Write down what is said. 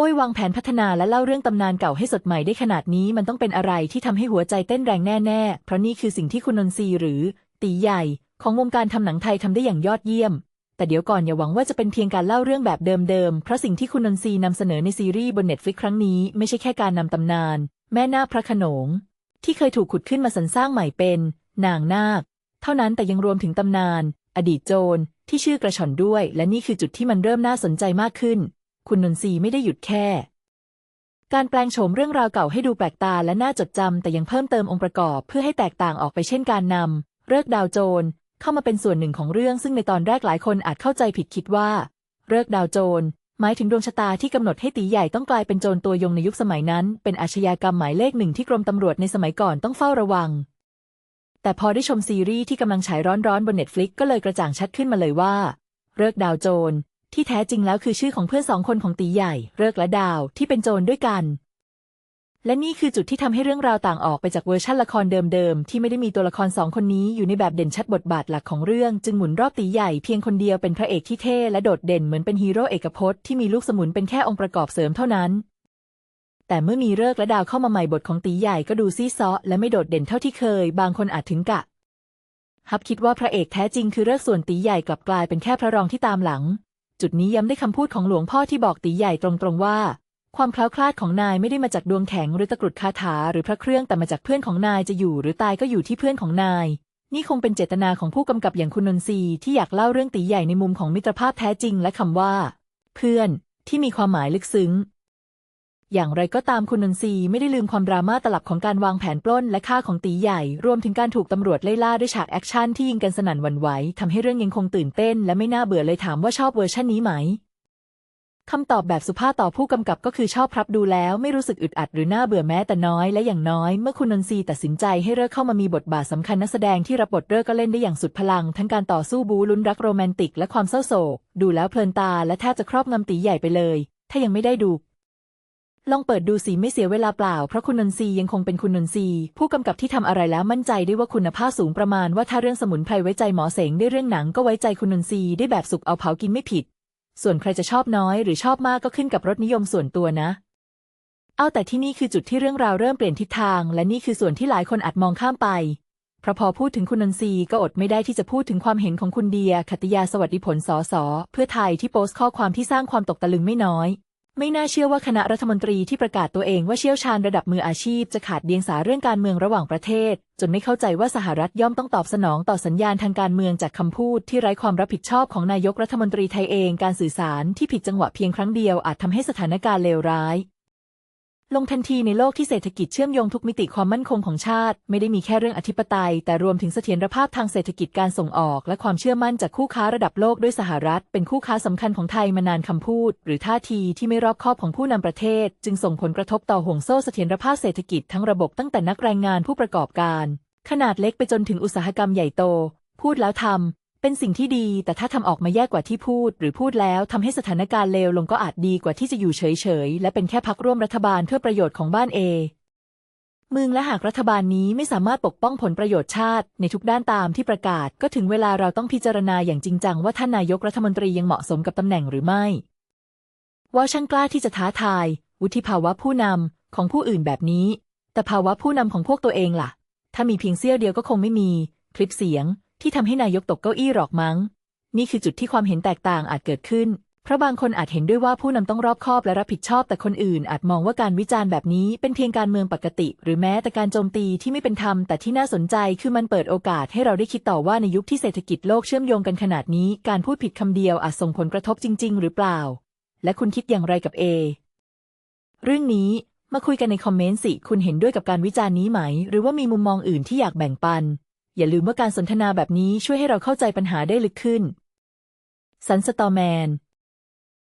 โอ้ยวางแผนพัฒนาและเล่าเรื่องตำนานเก่าให้สดใหม่ได้ขนาดนี้มันต้องเป็นอะไรที่ทำให้หัวใจเต้นแรงแน่ๆ เพราะนี่คือสิ่งที่คุณนนทรีหรือ ตีใหญ่ ของวงการทำหนังไทยทำได้อย่างยอดเยี่ยม แต่เดี๋ยวก่อนอย่าหวังว่าจะเป็นเพียงการเล่าเรื่องแบบเดิมๆ เพราะสิ่งที่คุณนนทรีนำเสนอในซีรีส์บนเน็ตฟลิกครั้งนี้ไม่ใช่แค่การนำตำนาน แม่นาคพระขนง ที่เคยถูกขุดขึ้นมาสรรสร้างใหม่เป็น นางนาค เท่านั้นแต่ยังรวมถึงตำนาน อดีตโจรที่ชื่อกระชอนด้วย และนี่คือจุดที่มันเริ่มน่าสนใจมากขึ้น คุณนนทรีไม่ได้หยุดแค่ การแปลงโฉมเรื่องราวเก่าให้ดูแปลกตาและน่าจดจำแต่ยังเพิ่มเติมองค์ประกอบเพื่อให้แตกต่างออกไปเช่นการนำเลิกดาวโจรเข้ามาเป็นส่วนหนึ่งของเรื่อง ซึ่งในตอนแรกหลายคนอาจเข้าใจผิดคิดว่าเลิกดาวโจรหมายถึงดวงชะตาที่กำหนดให้ตีใหญ่ต้องกลายเป็นโจรตัวยงในยุคสมัยนั้น เป็นอาชญากรรมหมายเลขหนึ่งที่กรมตำรวจในสมัยก่อนต้องเฝ้าระวัง แต่พอได้ชมซีรีส์ที่กำลังฉายร้อนๆบนเน็ตฟลิกก็เลยกระจ่างชัดขึ้นมาเลยว่าเลิกดาวโจร ที่แท้จริงแล้วคือชื่อของเพื่อนสองคนของตีใหญ่ เลิกและดาวที่เป็นโจรด้วยกัน และนี่คือจุดที่ทำให้เรื่องราวต่างออกไปจากเวอร์ชันละครเดิมๆ ที่ไม่ได้มีตัวละครสองคนนี้อยู่ในแบบเด่นชัดบทบาทหลักของเรื่อง จึงหมุนรอบตีใหญ่เพียงคนเดียวเป็นพระเอกที่เท่และโดดเด่นเหมือนเป็นฮีโร่เอกพจน์ที่มีลูกสมุนเป็นแค่องค์ประกอบเสริมเท่านั้นแต่เมื่อมีเลิกและดาวเข้ามาใหม่บทของตีใหญ่ก็ดูซีซ้อและไม่โดดเด่นเท่าที่เคย บางคนอาจถึงกะ ฮับคิดว่าพระเอกแท้จริงคือเลิกส่วนตีใหญ่กลับกลายเป็นแค่พระรองที่ตามหลัง จุดนี้ย้ำได้คำพูดของหลวงพ่อที่บอกตีใหญ่ตรงๆว่า ความคล้าคลาดของนายไม่ได้มาจากดวงแข็งหรือตะกรุดคาถาหรือพระเครื่องแต่มาจากเพื่อนของนายจะอยู่หรือตายก็อยู่ที่เพื่อนของนาย นี่คงเป็นเจตนาของผู้กำกับอย่างคุณนนทรีที่อยากเล่าเรื่องตีใหญ่ในมุมของมิตรภาพแท้จริงและคำว่า เพื่อนที่มีความหมายลึกซึ้ง อย่างไรก็ตามคุณนนทรีไม่ได้ลืมความดราม่าตลับของการวางแผนปล้นและฆ่าของตีใหญ่ รวมถึงการถูกตำรวจไล่ล่าด้วยฉากแอคชั่นที่ยิงกันสนั่นหวั่นไหวทำให้เรื่องยังคงตื่นเต้น และไม่น่าเบื่อเลยถามว่าชอบเวอร์ชันนี้ไหมคำตอบแบบสุภาพต่อผู้กำกับก็คือชอบครับดูแล้วไม่รู้สึกอึดอัดหรือน่าเบื่อแม้แต่น้อยและอย่างน้อยเมื่อคุณนนทรีตัดสินใจให้เลิกเข้ามามีบทบาทสำคัญนักแสดงที่รับบทเลิกก็เล่นได้อย่างสุดพลัง ทั้งการต่อสู้บูลุ้นรักโรแมนติกและความเศร้าโศก ดูแล้วเพลินตาและแทบจะครอบงำตีใหญ่ไปเลย ถ้ายังไม่ได้ดู ลองเปิดดูสิไม่เสียเวลาเปล่า เพราะคุณนนทรียังคงเป็นคุณนนทรีผู้กำกับที่ทำอะไรแล้วมั่นใจได้ว่าคุณภาพสูงประมาณว่าถ้าเรื่องสมุนไพรไว้ใจหมอเสงได้เรื่องหนังก็ไว้ใจคุณนนทรีได้แบบสุกเอาเผากินไม่ผิด ส่วนใครจะชอบน้อยหรือชอบมากก็ขึ้นกับรสนิยมส่วนตัวนะ เอาแต่ที่นี่คือจุดที่เรื่องราวเริ่มเปลี่ยนทิศทาง และนี่คือส่วนที่หลายคนอาจมองข้ามไปเพราะพอพูดถึงคุณนนทรีก็อดไม่ได้ที่จะพูดถึงความเห็นของคุณเดีย ขัตติยาสวัสดิผลสสเพื่อไทยที่โพสต์ข้อความที่สร้างความตกตะลึงไม่น้อย ไม่น่าเชื่อว่าคณะรัฐมนตรีที่ประกาศตัวเองว่าเชี่ยวชาญระดับมืออาชีพจะขาดเดียงสาเรื่องการเมืองระหว่างประเทศ จนไม่เข้าใจว่าสหรัฐย่อมต้องตอบสนองต่อสัญญาณทางการเมืองจากคำพูดที่ไร้ความรับผิดชอบของนายกรัฐมนตรีไทยเอง การสื่อสารที่ผิดจังหวะเพียงครั้งเดียวอาจทำให้สถานการณ์เลวร้าย ลงทันทีในโลกที่เศรษฐกิจเชื่อมโยงทุกมิติความมั่นคงของชาติ ไม่ได้มีแค่เรื่องอธิปไตย แต่รวมถึงเสถียรภาพทางเศรษฐกิจการส่งออก และความเชื่อมั่นจากคู่ค้าระดับโลกด้วยสหรัฐ เป็นคู่ค้าสำคัญของไทยมานานคำพูด หรือท่าทีที่ไม่รอบคอบของผู้นำประเทศ จึงส่งผลกระทบต่อห่วงโซ่เสถียรภาพเศรษฐกิจทั้งระบบตั้งแต่นักแรงงานผู้ประกอบการ ขนาดเล็กไปจนถึงอุตสาหกรรมใหญ่โต พูดแล้วทำ เป็นสิ่งที่ดี แต่ถ้าทำออกมาแย่กว่าที่พูด หรือพูดแล้วทำให้สถานการณ์เลวลงก็อาจดีกว่าที่จะอยู่เฉยๆ และเป็นแค่พักร่วมรัฐบาลเพื่อประโยชน์ของบ้านเอมึงและหากรัฐบาลนี้ไม่สามารถปกป้องผลประโยชน์ชาติ ในทุกด้านตามที่ประกาศ ก็ถึงเวลาเราต้องพิจารณาอย่างจริงจังว่าท่านนายกรัฐมนตรียังเหมาะสมกับตำแหน่งหรือไม่ ว่าช่างกล้าที่จะท้าทาย วุฒิภาวะผู้นำของผู้อื่นแบบนี้ แต่ภาวะผู้นำของพวกตัวเองล่ะ ถ้ามีเพียงเสี้ยวเดียวก็คงไม่มี คลิปเสียง ที่ทำให้นายกตกเก้าอี้หรอกมั้ง นี่คือจุดที่ความเห็นแตกต่างอาจเกิดขึ้น เพราะบางคนอาจเห็นด้วยว่าผู้นำต้องรอบคอบและรับผิดชอบ แต่คนอื่นอาจมองว่าการวิจารณ์แบบนี้เป็นเพียงการเมืองปกติ หรือแม้แต่การโจมตีที่ไม่เป็นธรรม แต่ที่น่าสนใจคือมันเปิดโอกาสให้เราได้คิดต่อว่าในยุคที่เศรษฐกิจโลกเชื่อมโยงกันขนาดนี้ การพูดผิดคำเดียวอาจส่งผลกระทบจริง ๆ หรือเปล่า และคุณคิดอย่างไรกับเอเรื่องนี้มาคุยกันในคอมเมนต์สิ คุณเห็นด้วยกับการวิจารณ์นี้ไหม หรือว่ามีมุมมองอื่นที่อยากแบ่งปัน อย่าลืมว่าการสนทนาแบบนี้ช่วยให้เราเข้าใจปัญหาได้ลึกขึ้น สันสตอแมน